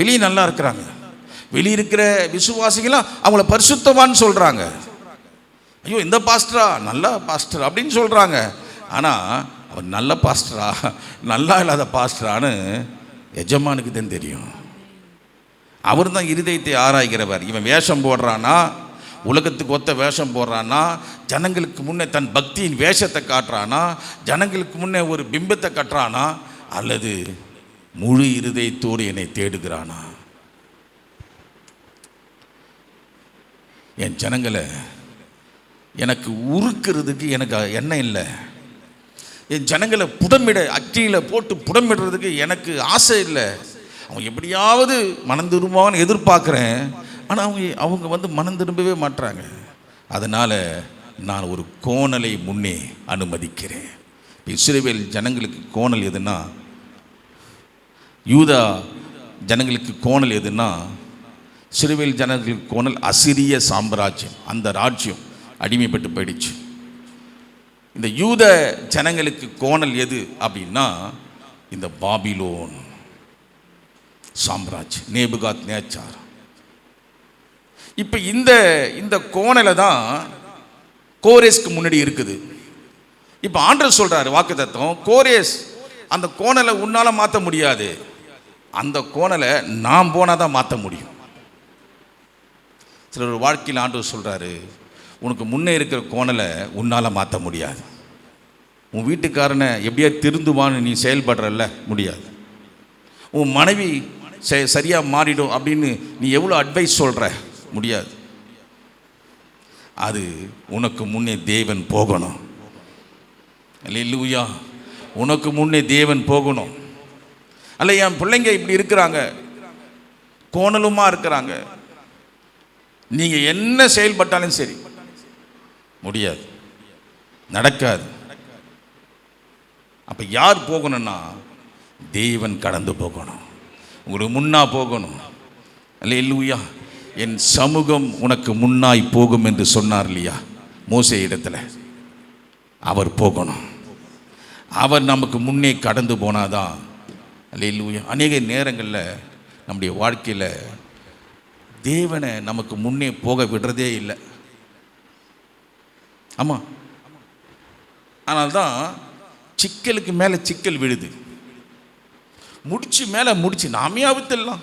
வெளியே நல்லா இருக்கிறாங்க. வெளியே இருக்கிற விசுவாசிகளாம் அவங்கள பரிசுத்தவான்னு சொல்கிறாங்க ஐயோ இந்த பாஸ்டரா? நல்ல பாஸ்டர் அப்படின்னு சொல்கிறாங்க ஆனால் அவர் நல்ல பாஸ்டரா? நல்லா இல்லாத பாஸ்டரான்னு எஜமானுக்கு தான் தெரியும். அவர் தான் இருதயத்தை ஆராய்கிறவர். இவன் வேஷம் போடுறானா உலகத்துக்கு ஒத்த வேஷம் போடுறானா ஜனங்களுக்கு முன்னே தன் பக்தியின் வேஷத்தை காட்டுறானா ஜனங்களுக்கு முன்னே ஒரு பிம்பத்தை கட்டுறானா அல்லது முழு இருதயத்தோடு என்னை தேடுகிறானா? என் ஜனங்களை எனக்கு உருக்கிறதுக்கு எனக்கு எண்ணம் இல்லை. என் ஜனங்களை புடமிட அக்கினியில் போட்டு புடமிடுறதுக்கு எனக்கு ஆசை இல்லை. அவன் எப்படியாவது மனம் திரும்புவான்னு எதிர்பார்க்குறேன். ஆனால் அவங்க அவங்க வந்து மனம் திரும்பவே மாட்றாங்க. அதனால் நான் ஒரு கோணலை முன்னே அனுமதிக்கிறேன். இப்ப ஜனங்களுக்கு கோணல் எதுன்னா யூதா ஜனங்களுக்கு கோணல் எதுன்னா சிறுவையில் ஜனங்களுக்கு கோணல் அசிரிய சாம்ராஜ்யம். அந்த ராஜ்யம் அடிமைப்பட்டு போயிடுச்சு. இந்த யூத ஜனங்களுக்கு கோணல் எது அப்படின்னா இந்த பாபிலோன் சாம்ராஜ்யம் நேபுகாத் நேச்சார் இப்போ இந்த இந்த கோணலை தான் கோரேஸ்க்கு முன்னாடி இருக்குது. இப்போ ஆண்டர் சொல்கிறாரு வாக்கு தத்துவம் கோரேஸ் அந்த கோணலை உன்னால் மாற்ற முடியாது. அந்த கோணலை நாம் போனால் தான் மாற்ற முடியும். சிலர் வாழ்க்கையில் ஆண்டவர் சொல்கிறாரு உனக்கு முன்னே இருக்கிற கோணலை உன்னால் மாற்ற முடியாது. உன் வீட்டுக்காரனை எப்படியா திருந்துவான்னு நீ செயல்படுறல்ல முடியாது. உன் மனைவி ச சரியாக மாறிடும் அப்படின்னு நீ எவ்வளோ அட்வைஸ் சொல்கிற முடியாது. அது உனக்கு முன்னே தேவன் போகணும். இல்லையா உனக்கு முன்னே தேவன் போகணும். அல்ல என் பிள்ளைங்க இப்படி இருக்கிறாங்க. கோணலுமா இருக்கிறாங்க. நீங்கள் என்ன செயல்பட்டாலும் சரி. முடியாது. நடக்காது. அப்போ யார் போகணும்னா தேவன் கடந்து போகணும். உங்களுக்கு முன்னா போகணும். அல்ல இல்லையா என் சமூகம் உனக்கு முன்னாய் போகும் என்று சொன்னார் இல்லையா? மோசே இடத்துல. அவர் போகணும். அவர் நமக்கு முன்னே கடந்து போனாதான் அல்ல அநேக நேரங்களில் நம்முடைய வாழ்க்கையில் தேவனை நமக்கு முன்னே போக விடுறதே இல்லை. ஆமாம் ஆனால்தான் சிக்கலுக்கு மேலே சிக்கல் விழுது. முடிச்சு மேலே முடிச்சு நாமே அவுத்திடலாம்.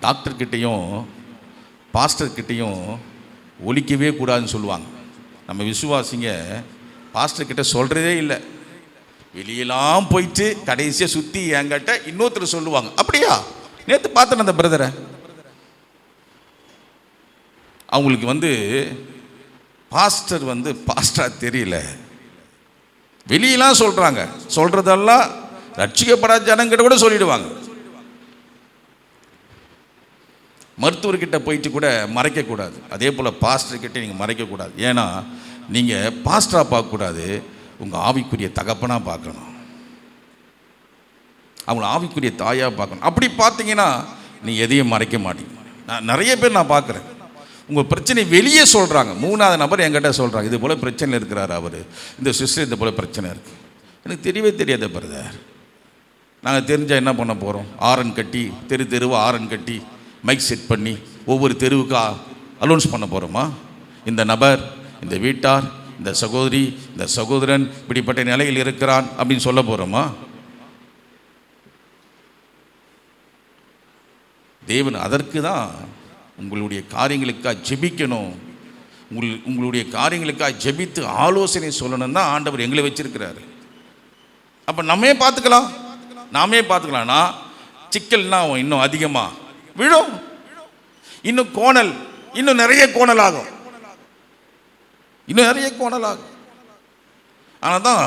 டாக்டர்கிட்டையும் பாஸ்டர்கிட்டையும் ஒழிக்கவே கூடாதுன்னு சொல்லுவாங்க. நம்ம விசுவாசிங்க பாஸ்டர்கிட்ட சொல்கிறதே இல்லை. வெளியெல்லாம் போயிட்டு கடைசியாக சுற்றி என்கிட்ட இன்னொருத்தர் சொல்லுவாங்க. அப்படியா? நேற்று பார்த்தேன் அந்த பிரதரை. அவங்களுக்கு வந்து பாஸ்டர் வந்து பாஸ்டராக தெரியல. வெளியெல்லாம் சொல்கிறாங்க சொல்கிறதெல்லாம் ரட்சிக்கப்படாத ஜனங்கிட்ட கூட சொல்லிடுவாங்க. மருத்துவர்கிட்ட போயிட்டு கூட மறைக்கக்கூடாது அதே போல் பாஸ்டர்கிட்ட நீங்கள் மறைக்கக்கூடாது ஏன்னா நீங்கள் பாஸ்டராக பார்க்கக்கூடாது உங்கள் ஆவிக்குரிய தகப்பனாக பார்க்கணும். அவங்கள ஆவிக்குரிய தாயாக பார்க்கணும். அப்படி பார்த்தீங்கன்னா நீ எதையும் மறைக்க மாட்டீங்க. நான் நிறைய பேர் நான் பார்க்குறேன். உங்கள் பிரச்சனை வெளியே சொல்கிறாங்க மூணாவது நபர் என்கிட்ட சொல்கிறாங்க இது போல் பிரச்சனை இருக்கிறார் அவர். இந்த சிஸ்டர் இது போல் பிரச்சனை இருக்குது எனக்கு தெரியவே தெரியாத பிரதர். நாங்கள் தெரிஞ்சால் என்ன பண்ண போகிறோம் ஆரன் கட்டி தெரு தெருவு ஆரன் கட்டி மைக் செட் பண்ணி ஒவ்வொரு தெருவுக்கு அலௌன்ஸ் பண்ண போகிறோமா இந்த நபர் இந்த வீட்டார் இந்த சகோதரி இந்த சகோதரன் இப்படிப்பட்ட நிலையில் இருக்கிறான் அப்படின்னு சொல்ல போகிறோமா தேவன் அதற்கு தான் உங்களுடைய காரியங்களுக்காக ஜெபிக்கணும். உங்கள் உங்களுடைய காரியங்களுக்காக ஜெபித்து ஆலோசனை சொல்லணும் தான் ஆண்டவர் எங்களை வச்சிருக்கிறாரு. அப்போ நம்மே பார்த்துக்கலாம். நாமே பார்த்துக்கலாம்னா சிக்கல்னா இன்னும் அதிகமாக விழும். இன்னும் கோணல் இன்னும் நிறைய கோணல் ஆகும் இன்னும் நிறைய கோணலாகும் ஆனால் தான்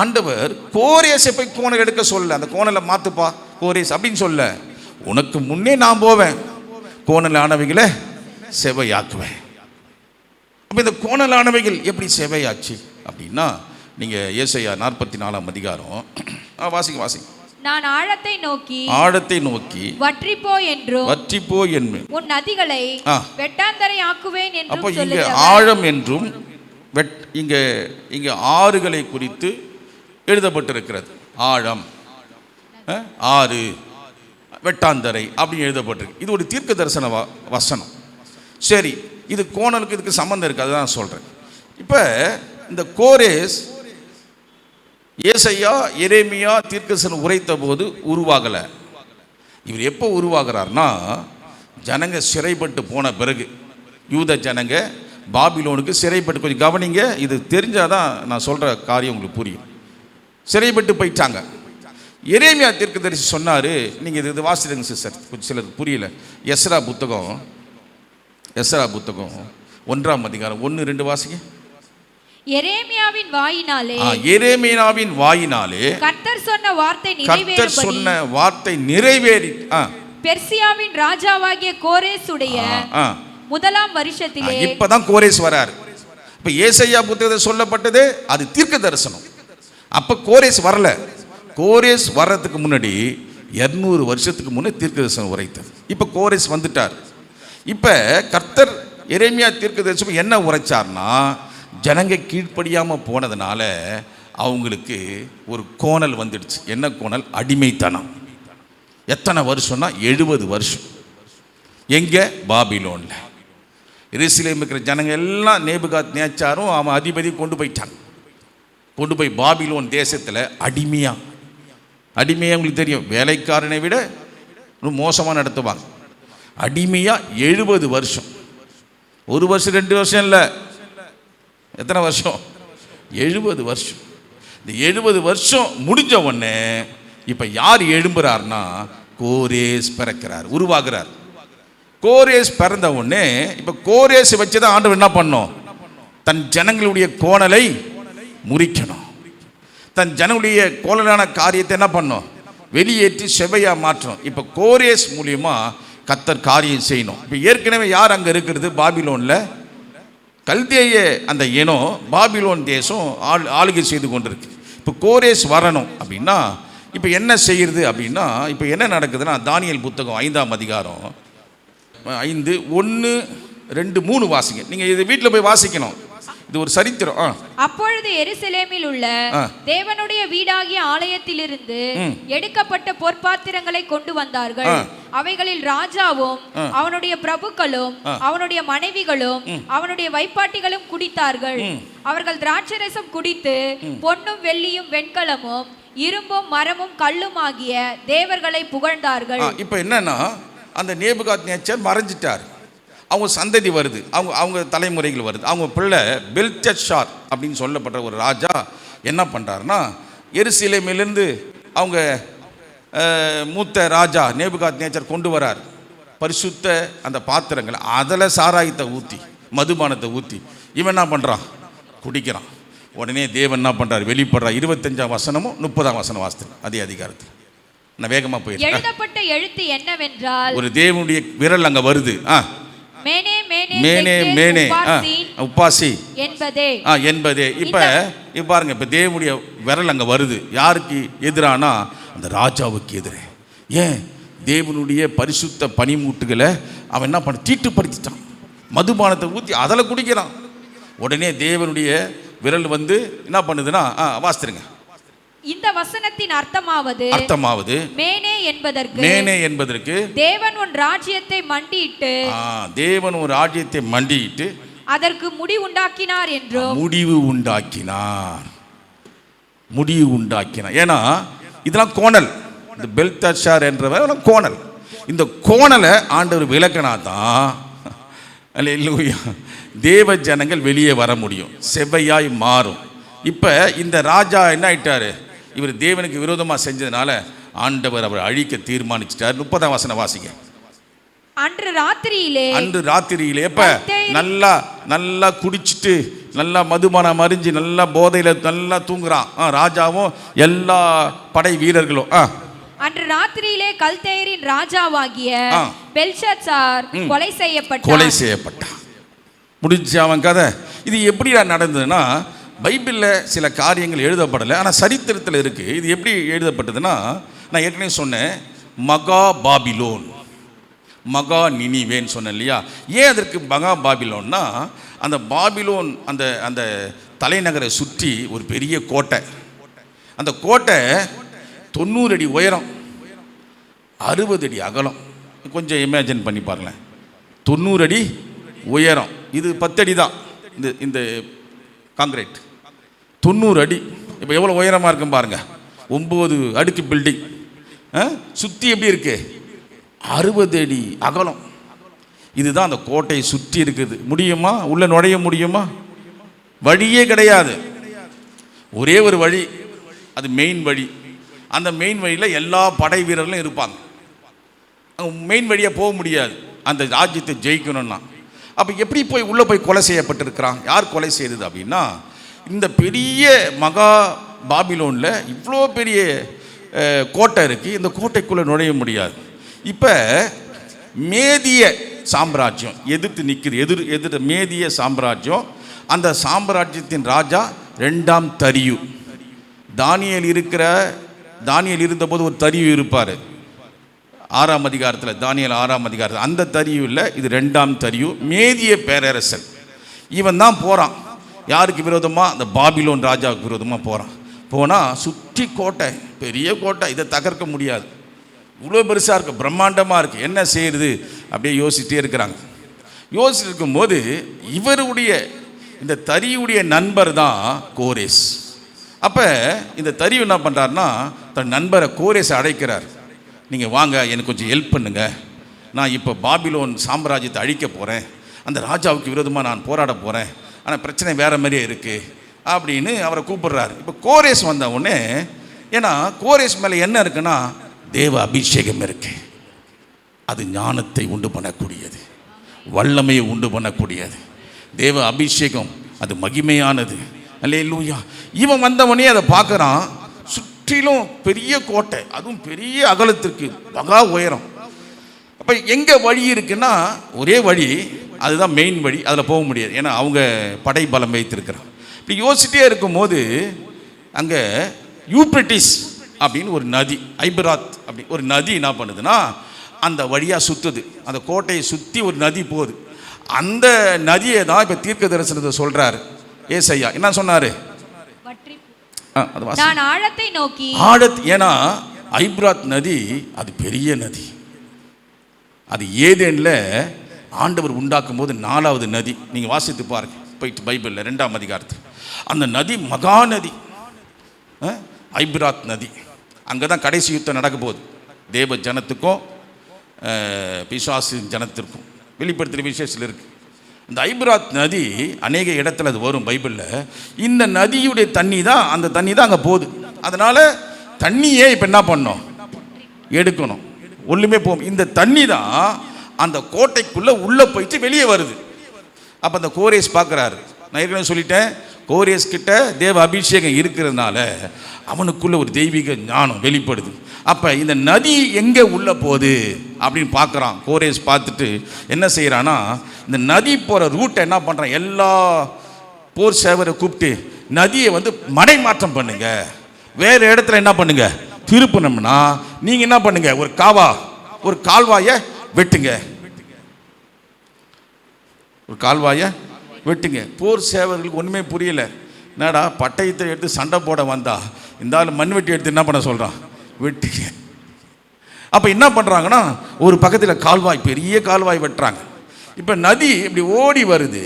ஆண்டவர் கோரேசை போய் கோணல் எடுக்க சொல்ல அந்த கோணலை மாற்றுப்பா கோரேஸ் அப்படின்னு சொல்ல. உனக்கு முன்னே நான் போவேன். கோணல் ஆனவைகளை செவையாக்குவேன். அப்போ இந்த கோணலானவைகள் எப்படி செவையாச்சு? அப்படின்னா நீங்கள் ஏசையா நாற்பத்தி நாலாம் அதிகாரம். வாசிங்க வாசிங்க. நான் ஆழத்தை நோக்கி ஆழத்தை நோக்கி வற்றிப்போ என்றும் வற்றிப்போ என்பேன் உன் நதிகளை. வெட்டாந்தரை ஆக்குவேன் அப்போ என்றும் இங்கே ஆழம் என்றும் வெட் இங்கே இங்கே ஆறுகளை குறித்து எழுதப்பட்டிருக்கிறது. ஆழம். ஆறு. வெட்டாந்தரை அப்படின்னு எழுதப்பட்டிருக்கு. இது ஒரு தீர்க்க தரிசன வ வசனம். சரி இது கோணலுக்கு இதுக்கு சம்மந்தம் இருக்குது அதுதான் நான் சொல்கிறேன் இப்போ இந்த கோரேஸ் ஏசையா எரேமியா தீர்க்கசன் உரைத்த போது உருவாகலை. இவர் எப்போ உருவாகிறார்னா ஜனங்க சிறைப்பட்டு போன பிறகு. யூத ஜனங்க பாபிலோனுக்கு சிறைப்பட்டு கொஞ்சம் கவனிங்க இது தெரிஞ்சாதான் நான் சொல்கிற காரியம் உங்களுக்கு புரியும். சிறைப்பட்டு போயிட்டாங்க. எரேமியா தீர்க்கதரிசி சொன்னார் நீங்கள் இது இது வாசிடுங்க சிஸ்டர். கொஞ்சம் சிலருக்கு புரியல. எஸ்ரா புத்தகம். எஸ்ரா புத்தகம். ஒன்றாம் அதிகாரம். ஒன்று ரெண்டு வாசிங்க. எரேமியாவின் வாயினாலே எரேமியாவின் வாயினாலே கர்த்தர் சொன்ன வார்த்தை கர்த்தர் சொன்ன வார்த்தை நிறைவேறி பெர்சியாவின் ராஜாவாகிய கோரேசுடைய ஆ முதலாம் வருஷத்திலே இப்பதான் கோரேஸ் வராரு. இப்ப ஏசையா புத்தகத்தில் சொல்லப்பட்டது அது தீர்க்க தரிசனம். அப்ப கோரேஸ் வரல. கோரேஸ் வர்றதுக்கு முன்னாடி இருநூறு வருஷத்துக்கு முன்னே தீர்க்க தரிசனம் உரைத்தது. இப்ப கோரேஸ் வந்துட்டார். இப்ப கர்த்தர் எரேமியா தீர்க்க தரிசனம் என்ன உரைச்சார்னா ஜனங்க கீழ்ப்படியாமல் போனதுனால அவங்களுக்கு ஒரு கோணல் வந்துடுச்சு. என்ன கோணல்? அடிமைத்தனம். எத்தனை வருஷம்னா? எழுபது வருஷம். எங்கே? பாபிலோனில். எருசலேம் இருக்கிற ஜனங்கள் எல்லாம் நேபுகாத் நேச்சாரும் அவன் அதிபதி கொண்டு போயிட்டான். கொண்டு போய் பாபிலோன் தேசத்தில் அடிமையாக அடிமையாக உங்களுக்கு தெரியும். வேலைக்காரனை விட இன்னும் மோசமாக நடத்துவாங்க. அடிமையாக எழுபது வருஷம். ஒரு வருஷம் ரெண்டு வருஷம் இல்லை. எத்தனை வருஷம்? எழுபது வருஷம். இந்த எழுபது வருஷம் முடிஞ்ச உடனே இப்போ யார் எழும்புறாருன்னா கோரேஸ் பிறக்கிறார் உருவாகிறார். கோரேஸ் பிறந்த உடனே இப்போ கோரேஸ் வச்சு தான் ஆண்டவர் என்ன பண்ணோம்? தன் ஜனங்களுடைய கோணலை முறிக்கணும். தன் ஜனங்களுடைய கோணலான காரியத்தை என்ன பண்ணோம்? வெளியேற்றி செவையாக மாற்றணும். இப்போ கோரேஸ் மூலியமாக கத்தர் காரியம் செய்யணும். இப்போ ஏற்கனவே யார் அங்கே இருக்கிறது? பாபிலோனில் கல்தேய அந்த இனம் பாபிலோன் தேசம் ஆள் ஆளுகை செய்து கொண்டிருக்கு. இப்போ கோரேஸ் வரணும் அப்படின்னா இப்போ என்ன செய்யறது அப்படின்னா இப்போ என்ன நடக்குதுன்னா தானியல் புத்தகம் ஐந்தாம் அதிகாரம் ஐந்து ஒன்று ரெண்டு மூணு வாசிங்க. நீங்கள் இது வீட்டில் போய் வாசிக்கணும். இது ஒரு சரித்திரம் அப்பொழுது எருசலேமில் உள்ள. தேவனுடைய வீடாகிய ஆலயத்திலிருந்து. எடுக்கப்பட்ட பொற்பாத்திரங்களை கொண்டு வந்தார்கள். அவைகளில் ராஜாவும். அவனுடைய பிரபுக்களும். அவனுடைய மனைவிகளும் அவனுடைய வைப்பாட்டிகளும் குடித்தார்கள் அவர்கள் திராட்சரசம் குடித்து பொன்னும் வெள்ளியும் வெண்கலமும் இரும்பும் மரமும் கல்லும் ஆகிய தேவர்களை புகழ்ந்தார்கள் இப்போ என்னன்னா அந்த நேபுகாத் நேச்சர் மறைஞ்சிட்டார் அவங்க சந்ததி வருது. அவங்க அவங்க தலைமுறைகள் வருது. அவங்க பிள்ளை பெல்டஷார் அப்படின்னு சொல்லப்பட்ட ஒரு ராஜா என்ன பண்ணுறாருன்னா எருசலேமிலிருந்து அவங்க மூத்த ராஜா நேபுகாத் நேச்சர் கொண்டு வரார். பரிசுத்த அந்த பாத்திரங்களை அதில் சாராயத்தை ஊற்றி மதுபானத்தை ஊற்றி இவன் என்ன பண்ணுறான் குடிக்கிறான். உடனே தேவன் என்ன பண்ணுறார் வெளிப்படுறா இருபத்தஞ்சாம் வசனமும் முப்பதாம் வசனம் வாசித்தேன் அதே அதிகாரத்தில். நான் வேகமாக போயிருக்கேன் எழுதப்பட்ட எழுத்து என்னவென்றால் ஒரு தேவனுடைய விரல் அங்க வருது. ஆ மேனே மேனே மேனே உப்பாசி என்பதே. ஆ என்பதே. இப்போ இப்போ பாருங்க இப்போ தேவனுடைய விரல் அங்கே வருது. யாருக்கு எதிரானா? அந்த ராஜாவுக்கு எதிரே. ஏன்? தேவனுடைய பரிசுத்த பனிமூட்டுகளை அவன் என்ன பண்ண தீட்டுப்படுத்திட்டான். மதுபானத்தை ஊற்றி அதில் குடிக்கிறான். உடனே தேவனுடைய விரல் வந்து என்ன பண்ணுதுன்னா ஆ வாசித்துருங்க இந்த வசனத்தின் அர்த்தமாவது அர்த்தமாவது மேனே என்பதற்கு மேனே என்பதற்கு தேவன் உன் ராஜ்யத்தை மண்டியிட்டு தேவன் ஒரு ராஜ்யத்தை மண்டியிட்டு அதற்கு முடி உண்டாக்கினார் என்றும் முடிவு உண்டாக்கினார். முடிவு உண்டாக்கினார். ஏன்னா இதெல்லாம் கோணல். இந்த பெல்தஷார் என்றவன் கோணல். இந்த கோணலை ஆண்டவர் விளக்கினா தான் அல்லேலூயா தேவ ஜனங்கள் வெளியே வர முடியும். செவ்வையாய் மாறும். இப்போ இந்த ராஜா என்ன ஆயிட்டாரு? இவர் தேவனுக்கு விரோதமாக செஞ்சதுனால ஆண்டவர் அவர் அழிக்க தீர்மானிச்சிட்டார். முப்பதாம் வசனம் வாசிங்க. அன்று ராத்திரியிலே அன்று ராத்திரியிலே எப்ப? நல்லா நல்லா குடிச்சிட்டு நல்லா மதுபானம் மறிஞ்சு நல்லா போதையில நல்லா தூங்குறான். ராஜாவும் எல்லா படை வீரர்களும் ஆ. அன்று ராத்திரியிலே கல்தேயரின் ராஜாவாகிய ஆ. பெல்ஷாத்சார் கொலை செய்யப்பட்டார் கொலை செய்யப்பட்டான். முடிஞ்சு அவன் கதை. இது எப்படிடா நடந்ததுன்னா பைபிளில் சில காரியங்கள் எழுதப்படலை ஆனால் சரித்திரத்தில் இருக்குது இது எப்படி எழுதப்பட்டதுன்னா நான் ஏற்கனவே சொன்னேன் மகா பாபிலோன். மகா நினிவேன்னு சொன்னேன் இல்லையா? ஏன் அதற்கு மகா பாபிலோன்னா அந்த பாபிலோன் அந்த அந்த தலைநகரை சுற்றி ஒரு பெரிய கோட்டை. அந்த கோட்டை தொண்ணூறு அடி உயரம் அறுபது அடி அகலம். கொஞ்சம் இமேஜின் பண்ணி பாருங்களேன். தொண்ணூறு அடி உயரம். இது பத்தடி தான். இந்த இந்த காங்கிரீட் தொண்ணூறு அடி. இப்போ எவ்வளோ உயரமாக இருக்கும் பாருங்கள் ஒம்பது அடுக்கு பில்டிங் சுற்றி எப்படி இருக்கு? அறுபது அடி அகலம். இதுதான் அந்த கோட்டையை சுற்றி இருக்குது. முடியுமா? உள்ளே நுழைய முடியுமா? வழியே கிடையாது. ஒரே ஒரு வழி. அது மெயின் வழி. அந்த மெயின் வழியில் எல்லா படை வீரர்களும் இருப்பாங்க. மெயின் வழியாக போக முடியாது. அந்த ராஜ்யத்தை ஜெயிக்கணும்னா. அப்போ எப்படி போய் உள்ளே போய் கொலை செய்யப்பட்டிருக்கிறான்? யார் கொலை செய்தது அப்படின்னா இந்த பெரிய மகா பாபிலோனில் இவ்வளோ பெரிய கோட்டை இருக்குது இந்த கோட்டைக்குள்ளே நுழைய முடியாது. இப்போ மேதிய சாம்ராஜ்யம் எதிர்த்து நிற்குது எதிர் எதிர் மேதிய சாம்ராஜ்யம். அந்த சாம்ராஜ்யத்தின் ராஜா ரெண்டாம் தரியு. தானியல் இருக்கிற தானியல் இருந்தபோது ஒரு தரியு இருப்பார். ஆறாம் அதிகாரத்தில் தானியல் ஆறாம் அதிகாரத்தில். அந்த தரியு இல்லை இது ரெண்டாம் தரியு. மேதிய பேரரசன். இவன் தான் போகிறான் யாருக்கு விரோதமாக அந்த பாபிலோன் ராஜாவுக்கு விரோதமாக போகிறான் போனால் சுற்றி கோட்டை பெரிய கோட்டை இதை தகர்க்க முடியாது. இவ்வளோ பெருசாக இருக்குது பிரம்மாண்டமாக இருக்குது என்ன செய்யுது அப்படியே யோசிச்சிட்டே இருக்கிறாங்க. யோசிச்சுட்டு இருக்கும்போது இவருடைய இந்த தரியுடைய நண்பர் தான் கோரேஸ். அப்போ இந்த தரியு என்ன பண்ணுறாருன்னா தன் நண்பரை கோரேஸை அழைக்கிறார். நீங்கள் வாங்க எனக்கு கொஞ்சம் ஹெல்ப் பண்ணுங்கள் நான் இப்போ பாபிலோன் சாம்ராஜ்யத்தை அழிக்க போகிறேன் அந்த ராஜாவுக்கு விரோதமாக நான் போராட போகிறேன் ஆனால் பிரச்சனை வேறு மாதிரியே இருக்குது அப்படின்னு அவரை கூப்பிடுறாரு. இப்போ கோரேஸ் வந்த உடனே ஏன்னா கோரேஸ் மேலே என்ன இருக்குன்னா தேவ அபிஷேகம் இருக்கு. அது ஞானத்தை உண்டு பண்ணக்கூடியது. வல்லமையை உண்டு பண்ணக்கூடியது. தேவ அபிஷேகம் அது மகிமையானது. அல்லே லூயா இவன் வந்தவனே அதை பார்க்குறான். சுற்றிலும் பெரிய கோட்டை அதுவும் பெரிய அகலத்திற்கு மகா உயரம். அப்போ எங்கே வழி இருக்குன்னா ஒரே வழி அதுதான் மெயின் வழி. அதில் போக முடியாது. ஏன்னா அவங்க படை பலம் வைத்திருக்கிறான் இப்படி யோசிச்சிட்டே இருக்கும்போது அங்கே யூப்ரட்டிஸ் அப்படின்னு ஒரு நதி ஐபராத் அப்படி ஒரு நதி என்ன பண்ணுதுன்னா அந்த வழியாக சுற்றுது அந்த கோட்டையை சுற்றி ஒரு நதி போகுது. அந்த நதியை தான் இப்போ தீர்க்க தரிசனத்தை சொல்கிறாரு ஏசையா என்ன சொன்னார். நான் ஆழத்தை நோக்கி. ஆழத் ஏன்னா ஐப்ராத் நதி அது பெரிய நதி. அது ஏதேனில் ஆண்டவர் உண்டாக்கும் போது நாலாவது நதி. நீங்கள் வாசித்து பாருங்க. போயிட்டு பைபிளில் ரெண்டாம் அதிகாரத்தில். அந்த நதி மகா நதி. ஐபிராத் ஐப்ராத் நதி. அங்கே தான் கடைசி யுத்தம் நடக்க போகுது. தேவ ஜனத்துக்கும் பிசாசு ஜனத்திற்கும். வெளிப்படுத்துகிற விசேஷத்தில் இருக்குது இந்த ஐப்ராத் நதி அநேக இடத்துல அது வரும் பைபிளில். இந்த நதியுடைய தண்ணி தான் அந்த தண்ணி தான் அங்கே போகுது. அதனால் தண்ணியே இப்போ என்ன பண்ணோம்? எடுக்கணும். ஒன்றுமே போகும். இந்த தண்ணி தான் அந்த கோட்டைக்குள்ளே உள்ளே போயிட்டு வெளியே வருது. அப்போ அந்த கோரேஸ் பார்க்குறாரு நான் ஏற்கனவே சொல்லிட்டேன் கோரேஸ் கிட்ட தேவ அபிஷேகம் இருக்கிறதுனால அவனுக்குள்ள ஒரு தெய்வீக ஞானம் வெளிப்படுது. அப்போ இந்த நதி எங்கே உள்ள போகுது அப்படின்னு பார்க்குறான் கோரேஸ் பார்த்துட்டு என்ன செய்கிறான்னா இந்த நதி போகிற ரூட்டை என்ன பண்ணுறான் எல்லா போர் சேவரை கூப்பிட்டு நதியை வந்து மடை மாற்றம் பண்ணுங்க. வேறு இடத்துல என்ன பண்ணுங்க? திருப்பணும்னா நீங்கள் என்ன பண்ணுங்க? ஒரு காவா ஒரு கால்வாயை வெட்டுங்க. ஒரு கால்வாயை வெட்டுங்க. போர் சேவர்களுக்கு ஒன்றுமே புரியல. என்னடா பட்டயத்தை எடுத்து சண்டை போட வந்தா? இந்த ஆள் மண் வெட்டி எடுத்து என்ன பண்ண சொல்கிறான் வெட்டுங்க. அப்போ என்ன பண்ணுறாங்கன்னா ஒரு பக்கத்தில் கால்வாய் பெரிய கால்வாய் வெட்டுறாங்க. இப்போ நதி இப்படி ஓடி வருது.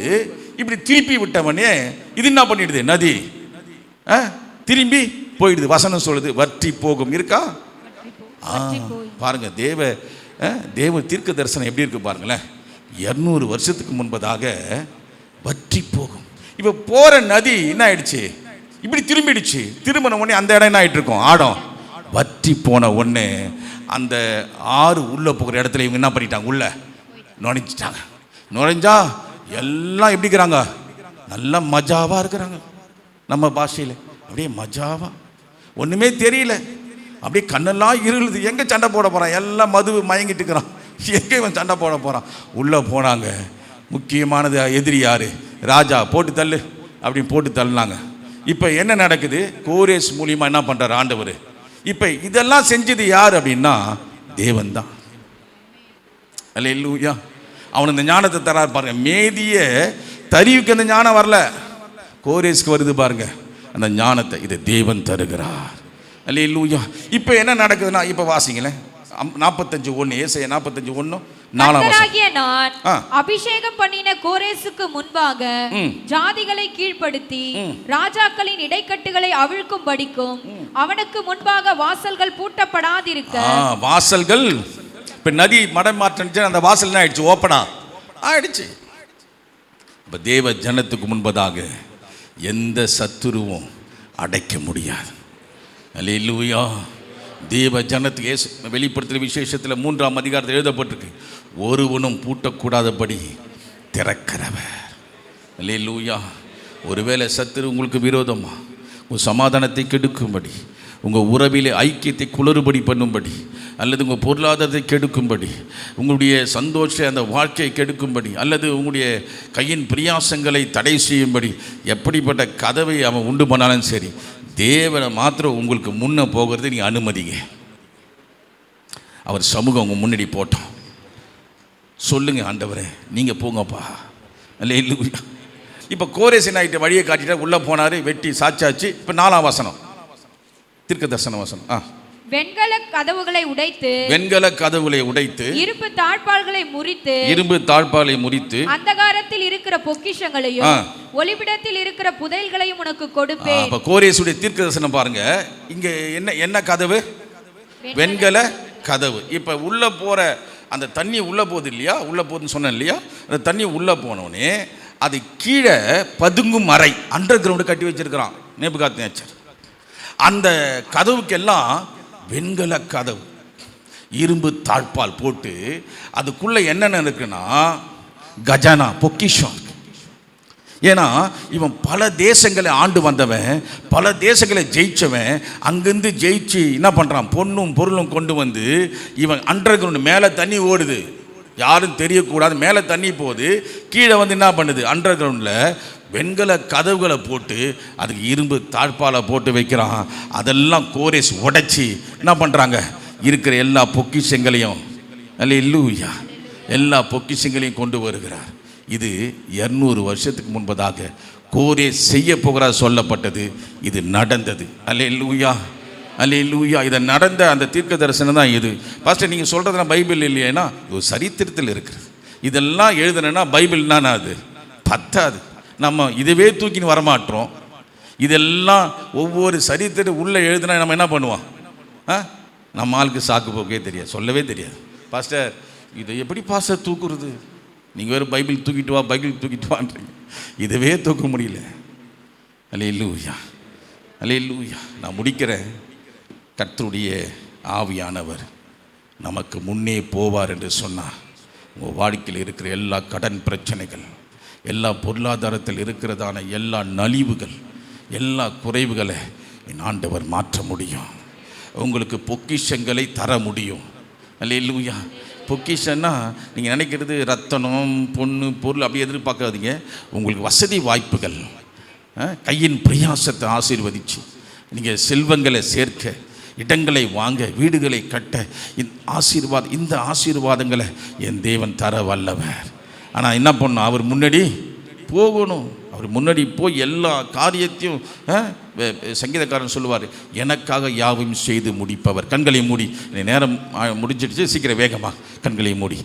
இப்படி திருப்பி விட்டவனே இது என்ன பண்ணிடுது? நதி. திரும்பி போயிடுது. வசனம் சொல்லுது வற்றி போகும். இருக்கா? பாருங்க தேவ தேவ தீர்க்க தரிசனம் எப்படி இருக்கு பாருங்களேன். இரநூறு வருஷத்துக்கு முன்பதாக வற்றி போகும். இப்போ போகிற நதி என்ன ஆயிடுச்சு? இப்படி திரும்பிடுச்சு. திரும்பின உடனே அந்த இடம் என்ன ஆகிட்டு இருக்கும் ஆடம். வற்றி போன உடனே அந்த ஆறு உள்ளே போகிற இடத்துல இவங்க என்ன பண்ணிட்டாங்க? உள்ளே நுழைஞ்சிட்டாங்க. நுழைஞ்சா எல்லாம் எப்படி இருக்கிறாங்க? நல்லா மஜாவாக இருக்கிறாங்க. நம்ம பாஷையில். அப்படியே மஜாவாக ஒன்றுமே தெரியல. அப்படியே கண்ணெல்லாம் இருளுது. எங்கே சண்டை போட போகிறான் எல்லாம் மது மயங்கிட்டு இருக்கிறான். எங்கே இவன் சண்டை போட போகிறான் உள்ளே போனாங்க. முக்கியமானது எதிரி யார்? ராஜா. போட்டு தள்ளு. அப்படின்னு போட்டு தள்ளினாங்க. இப்போ என்ன நடக்குது? கோரேஸ் மூலியமாக என்ன பண்ணுறாரு ஆண்டவர்? இப்போ இதெல்லாம் செஞ்சது யார் அப்படின்னா தேவன் தான் அல்ல இல்லையா அவன் இந்த ஞானத்தை தராரு பாருங்க. மேதிய தரிவுக்கு அந்த ஞானம் வரல. கோரேஸ்க்கு வருது பாருங்க. அந்த ஞானத்தை இதை தேவன் தருகிறார். அல்ல இல்லையா இப்போ என்ன நடக்குதுன்னா இப்போ வாசிங்களேன். நாற்பத்தஞ்சு ஒன்று ஏசைய நாற்பத்தஞ்சு ஒன்று நாலாம் நான். அபிஷேகம் பண்ணின கோரேசுக்கு முன்பாக. ஜாதிகளை கீழ்ப்படுத்தி ராஜாக்களின் இடைக்கட்டுகளை அவிழ்க்கும் படிக்கும் அவனுக்கு முன்பாக வாசல்கள் பூட்டப்படாதிருக்க. வாசல்கள். இப்போ நதி மடம் மாற்றச்சு அந்த வாசல் என்ன ஆயிடுச்சு? ஓப்பனா? ஆயிடுச்சு. இப்போ தேவ ஜனத்துக்கு முன்பதாக எந்த சத்துருவும் அடைக்க முடியாது. அல்லேலூயா தேவ ஜனத்துக்கு ஏசு வெளிப்படுத்துகிற விசேஷத்தில் மூன்றாம் அதிகாரத்தில் எழுதப்பட்டிருக்கு. ஒருவனும் பூட்டக்கூடாதபடி திறக்கிறவர். அல்லேலூயா. ஒருவேளை சத்துரு உங்களுக்கு விரோதமாக உங்கள் சமாதானத்தை கெடுக்கும்படி உங்கள் உறவிலே ஐக்கியத்தை குளறுபடி பண்ணும்படி அல்லது உங்கள் பொருளாதாரத்தை கெடுக்கும்படி உங்களுடைய சந்தோஷ அந்த வாழ்க்கையை கெடுக்கும்படி அல்லது உங்களுடைய கையின் பிரியாசங்களை தடை செய்யும்படி எப்படிப்பட்ட கதவை அவன் உண்டு பண்ணாலும் சரி தேவனை மாத்திரம் உங்களுக்கு முன்னே போகிறது நீங்கள் அனுமதிங்க. அவர் சமூகம் உங்கள் முன்னாடி போட்டோம். சொல்லுங்கள் ஆண்டவரே நீங்கள் போங்கப்பா. இல்லை இல்லை இப்போ கோரேசன் ஆகிட்ட வழியை காட்டிட்டா உள்ளே போனார் வெட்டி சாச்சாச்சு இப்போ நாலாம் வசனம். தீர்க்க தரிசன வசனம். ஆ. வெண்கல கதவுகளை உடைத்து வெண்கல கதவுகளை உடைத்து இருப்பு தாழ்பால்களை முறித்து இரும்பு தாழ்பாலை முறித்து அந்தகாரத்தில் இருக்கிற பொக்கிஷங்களையும் ஆ. ஒளிபிடத்தில் இருக்கிற புதையல்களையும் உனக்கு கொடுப்பேன். அப்போ கோரேசுடைய தீர்க்க தரிசனம் பாருங்க. இங்கே என்ன என்ன கதவு? வெண்கல கதவு. இப்போ உள்ளே போகிற அந்த தண்ணி உள்ளே போகுது இல்லையா? உள்ளே போகுதுன்னு சொன்னேன் இல்லையா? அந்த தண்ணி உள்ளே போனோடனே அது கீழே பதுங்கும் அறை அண்டர் கிரவுண்டு கட்டி வச்சிருக்கிறான் நேபுகாத் நேச்சர் அந்த கதவுக்கெல்லாம் வெண்கல கதவு. இரும்பு தாழ்பால் போட்டு அதுக்குள்ளே என்னென்ன இருக்குன்னா கஜானா பொக்கிஷம். ஏன்னா இவன் பல தேசங்களை ஆண்டு வந்தவன் பல தேசங்களை ஜெயிச்சவன் அங்கேருந்து ஜெயிச்சு என்ன பண்ணுறான் பொண்ணும் பொருளும் கொண்டு வந்து இவன் அண்டர் கிரவுண்ட் மேலே தண்ணி ஓடுது. யாரும் தெரியக்கூடாது. மேலே தண்ணி போகுது. கீழே வந்து என்ன பண்ணுது? அண்டர் கிரவுண்டில் வெண்கல கதவுகளை போட்டு அதுக்கு இரும்பு தாழ்பாலை போட்டு வைக்கிறான். அதெல்லாம் கோரேஸ் உடைச்சி என்ன பண்ணுறாங்க இருக்கிற எல்லா பொக்கிஷங்களையும் அல்ல இல்லூயா எல்லா பொக்கிஷங்களையும் கொண்டு வருகிறார். இது இரநூறு வருஷத்துக்கு முன்பதாக கோரே செய்ய போகிறார் சொல்லப்பட்டது. இது நடந்தது. அல்ல லூயா அல்ல லூயா இதை நடந்த அந்த தீர்க்க தரிசனம் தான் இது. ஃபஸ்ட்டு நீங்கள் சொல்கிறதுனா பைபிள் இல்லையேனா இது ஒரு சரித்திரத்தில் இருக்கிறது. இதெல்லாம் எழுதுனா பைபிள்னா அது? பத்தாது. நம்ம இதுவே தூக்கின்னு வரமாட்டோம். இதெல்லாம் ஒவ்வொரு சரித்திரம் உள்ளே எழுதுனா நம்ம என்ன பண்ணுவோம்? ஆ? நம்ம ஆளுக்கு சாக்கு போக்கே தெரியாது. சொல்லவே தெரியாது. பாஸ்டர் இதை எப்படி பாஸ்டர் தூக்குறது? நீங்கள் வேறு பைபிள் தூக்கிட்டு வா பைபிள் தூக்கிட்டு வான்றீங்க. இதுவே தூக்க முடியல. அலே லூயா அலே லூயா நான் முடிக்கிறேன். கர்த்தருடைய ஆவியானவர் நமக்கு முன்னே போவார் என்று சொன்னார். உங்கள் வாழ்க்கையில் இருக்கிற எல்லா கடன் பிரச்சனைகள் எல்லா பொருளாதாரத்தில் இருக்கிறதான எல்லா நலிவுகள் எல்லா குறைவுகளை என் ஆண்டவர் மாற்ற முடியும். உங்களுக்கு பொக்கிஷங்களை தர முடியும். அல்லேலூயா. பொக்கிஷன்னா நீங்கள் நினைக்கிறது ரத்தனம் பொண்ணு பொருள் அப்படி எதிர்பார்க்காதீங்க. உங்களுக்கு வசதி வாய்ப்புகள். கையின் பிரயாசத்தை ஆசீர்வதிச்சு. நீங்கள் செல்வங்களை சேர்க்க இடங்களை வாங்க வீடுகளை கட்ட இந்த ஆசீர்வாத இந்த ஆசீர்வாதங்களை என் தேவன் தர வல்லவர். ஆனால் என்ன பண்ணணும்? அவர் முன்னாடி போகணும். அவர் முன்னாடி போய் எல்லா காரியத்தையும் சங்கீதக்காரன் சொல்லுவார் எனக்காக யாவும் செய்து முடிப்பவர். கண்களை மூடி நேரம் முடிஞ்சிடுச்சு சீக்கிரம் வேகமாக கண்களை மூடி.